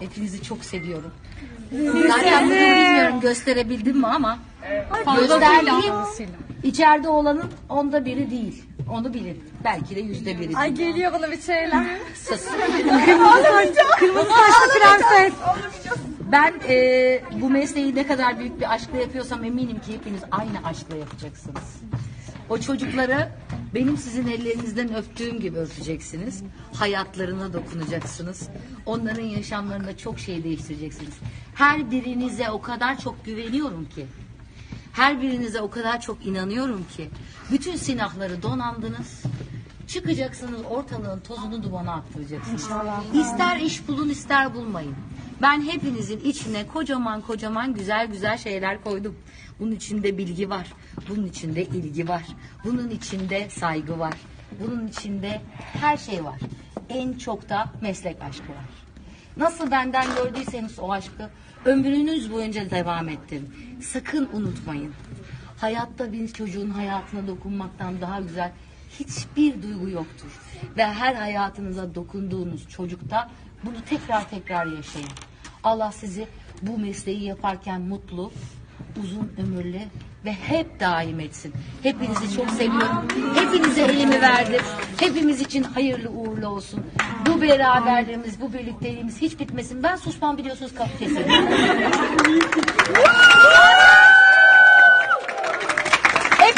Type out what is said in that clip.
Hepinizi çok seviyorum. Zaten bunu bilmiyorum gösterebildim mi ama gösterdiğim içeride olanın onda biri değil. Onu bilin. Belki de yüzde biri. Ay geliyor bana bir şeyler. Sus. Kırmızı saçlı prenses. Ben e, bu mesleği ne kadar büyük bir aşkla yapıyorsam eminim ki hepiniz aynı aşkla yapacaksınız. O çocukları benim sizin ellerinizden öptüğüm gibi öpeceksiniz. Hayatlarına dokunacaksınız. Onların yaşamlarında çok şey değiştireceksiniz. Her birinize o kadar çok güveniyorum ki. Her birinize o kadar çok inanıyorum ki. Bütün silahları donandınız. Çıkacaksınız ortalığın tozunu dumana attıracaksınız. İster iş bulun ister bulmayın. Ben hepinizin içine kocaman kocaman güzel güzel şeyler koydum. Bunun içinde bilgi var. Bunun içinde ilgi var. Bunun içinde saygı var. Bunun içinde her şey var. En çok da meslek aşkı var. Nasıl benden gördüyseniz o aşkı ömrünüz boyunca devam ettirin. Sakın unutmayın. Hayatta bir çocuğun hayatına dokunmaktan daha güzel hiçbir duygu yoktur. Ve her hayatınıza dokunduğunuz çocukta bunu tekrar tekrar yaşayın. Allah sizi bu mesleği yaparken mutlu, uzun ömürlü ve hep daim etsin. Hepinizi çok seviyorum. Hepinize elimi verdim. Hepimiz için hayırlı uğurlu olsun. Bu beraberliğimiz, bu birlikteliğimiz hiç bitmesin. Ben susmam biliyorsunuz kapı keserim.